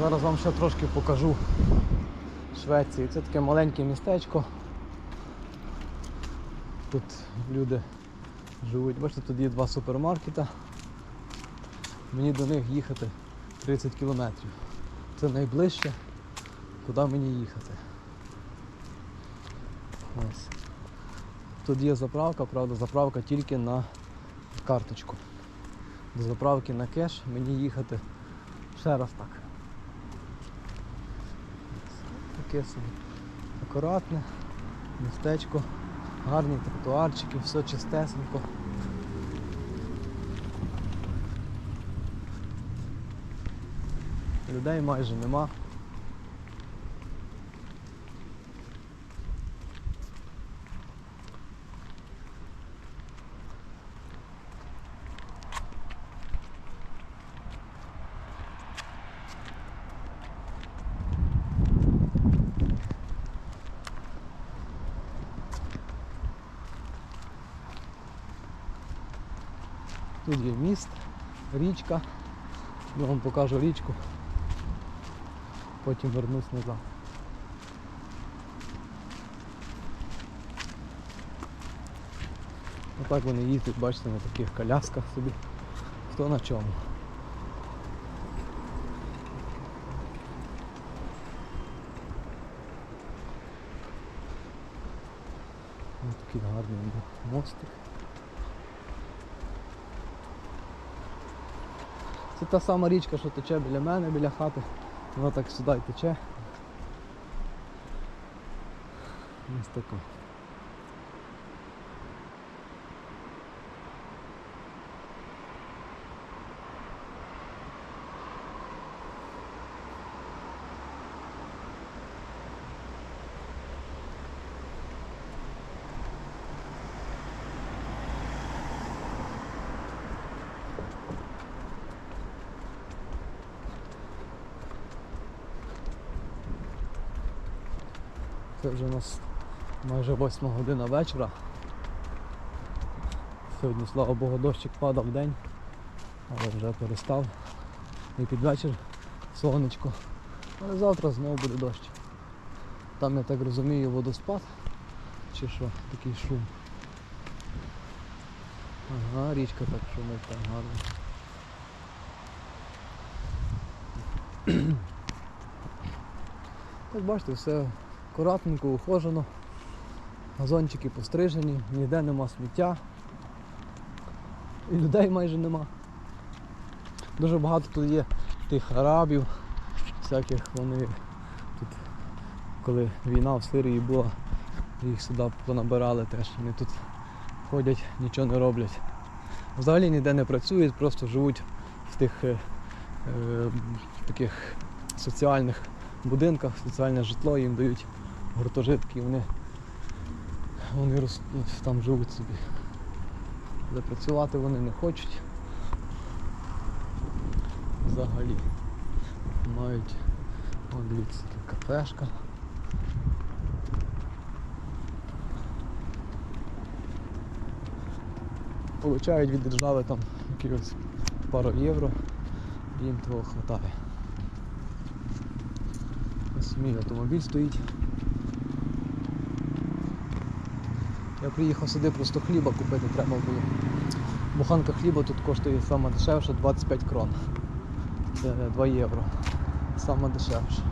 Зараз вам ще трошки покажу Швеції. Це таке маленьке містечко. Тут люди живуть. Бачите, тут є два супермаркета. Мені до них їхати 30 кілометрів. Це найближче, куди мені їхати. Ось. Тут є заправка, правда, заправка тільки на карточку. До заправки на кеш мені їхати ще раз так. Ось Таке собі акуратне, містечко, гарні тротуарчики, все чистесенько. Людей майже нема. Тут є міст, річка. Я вам покажу річку. Потім вернусь назад. Отак вони їздять, бачите, на таких колясках собі. Хто на чому. Ось такий гарний мостик. Це та сама річка, що тече біля мене, біля хати. Вона так сюди й тече. Ось тако. Це вже у нас майже 8 година вечора. Сьогодні, слава Богу, дощик падав день, але вже перестав. І під вечір сонечко. Але завтра знову буде дощ. Там, я так розумію, водоспад чи що, такий шум. Ага, річка так шумить там гарно. Так бачите, все акуратненько, ухожено. Газончики пострижені, ніде нема сміття. І людей майже нема. Дуже багато тут є тих арабів, всяких вони тут, коли війна в Сирії була, їх сюди понабирали теж. Вони тут ходять, нічого не роблять. Взагалі ніде не працюють, просто живуть в тих е, е, таких соціальних будинках, соціальне житло, їм дають гуртожитки, вони, вони ну, там живуть собі. Але працювати вони не хочуть. Взагалі. Мають, о, дивіться, тут кафешка. Получають від держави там якихось пару євро, їм того хватає. Ось мій автомобіль стоїть. Я приїхав сюди просто хліба купити треба було. Буханка хліба тут коштує саме дешевше 25 крон. Це 2 євро. Саме дешевше.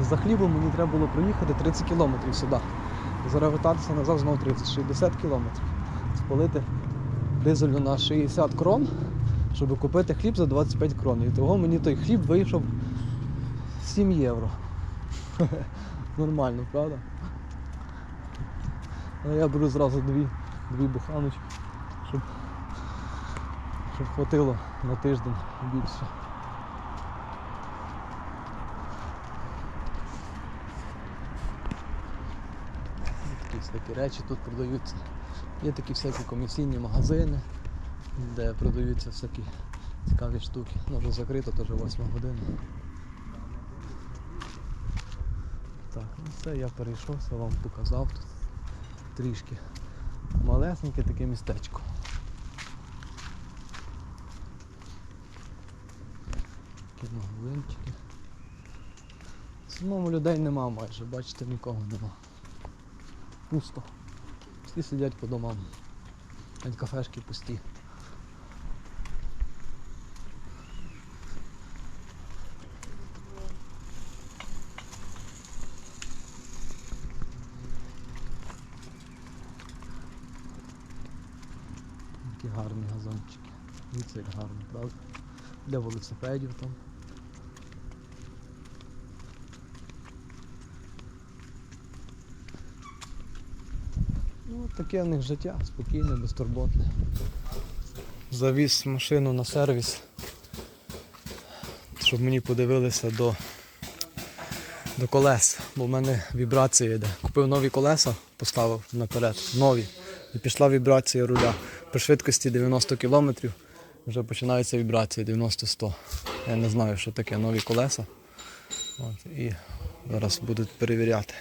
За хлібом мені треба було проїхати 30 кілометрів сюди. Зараз вертатися назад знову 30, 60 кілометрів. Спалити дизелю на 60 крон, щоб купити хліб за 25 крон. І того мені той хліб вийшов 7 євро. Нормально, правда? Але я беру зразу дві, дві буханочки, щоб, щоб хватило на тиждень більше. Такі речі тут продаються. Є такі всякі комісійні магазини, де продаються всякі цікаві штуки. Ну вже закрито, теж 8 година. Так, ну все, я перейшовся, вам показав тут трішки. Малесеньке таке містечко. Кіноглинчики. Самому людей нема майже, бачите, нікого нема. Пусто. Всі сидять по домам. Навіть кафешки пусті. Такі гарні газончики. Дивіться, як гарно, правда? Для велосипедів там. Ну, таке в них життя, спокійне, безтурботне. Завіз машину на сервіс, щоб мені подивилися до, до колес, бо в мене вібрація йде. Купив нові колеса, поставив наперед, нові. І пішла вібрація руля. При швидкості 90 км вже починається вібрація 90-100. Я не знаю, що таке нові колеса. От, і зараз будуть перевіряти.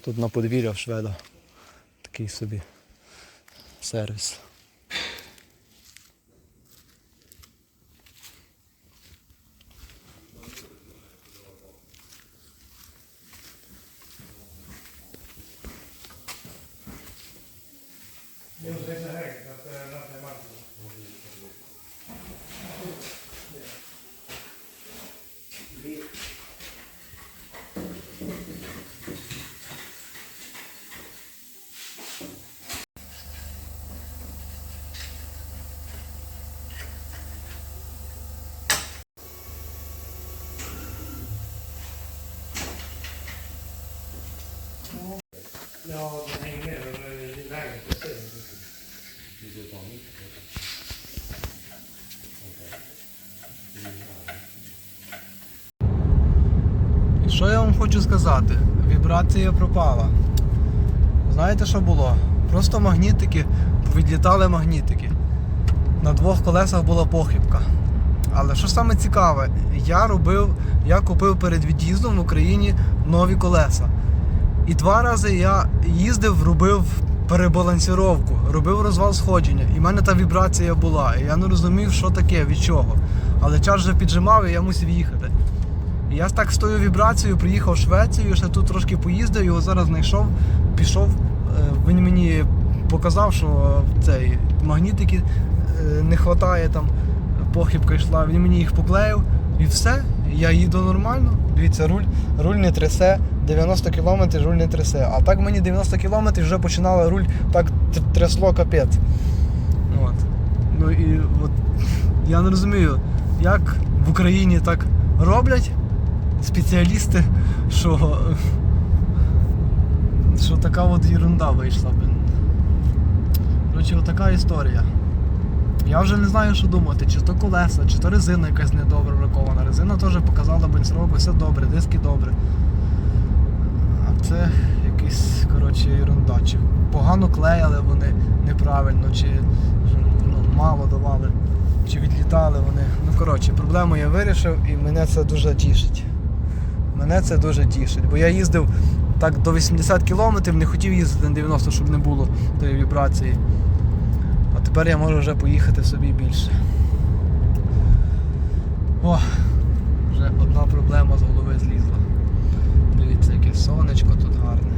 Тут на подвір'я в шведа такий собі сервіс. Ja, den hänger ner i lägenheten. Що я вам хочу сказати? Вібрація пропала. Знаєте, що було? Просто магнітики, відлітали магнітики. На двох колесах була похибка. Але що саме цікаве, я робив, я купив перед від'їздом в Україні нові колеса. І два рази я їздив, робив перебалансіровку, робив розвал сходження. І в мене та вібрація була. І я не розумів, що таке, від чого. Але час вже піджимав і я мусив їхати. І я так з тою вібрацією приїхав в Швецію, ще тут трошки поїздив, його зараз знайшов, пішов. Е, Він мені показав, що цей магнітики е, не вистачає там, похибка йшла. Він мені їх поклеїв і все. Я їду нормально. Дивіться, руль, руль не трясе, 90 км руль не трясе. А так мені 90 км вже починало руль так трясло капець. От. Ну і от я не розумію, як в Україні так роблять спеціалісти, що, що така от ерунда вийшла. Коротше, отака історія. Я вже не знаю, що думати, чи то колеса, чи то резина якась недобре бракована. Резина теж показала бензроку, все добре, диски добре. А це якась коротше, ерунда. Чи погано клеяли вони неправильно, чи ну, мало давали, чи відлітали вони. Ну коротше, проблему я вирішив і мене це дуже тішить. Мене це дуже тішить, бо я їздив так до 80 км, не хотів їздити на 90, щоб не було тої вібрації. А тепер я можу вже поїхати собі більше. О, вже одна проблема з голови злізла. Дивіться, яке сонечко тут гарне.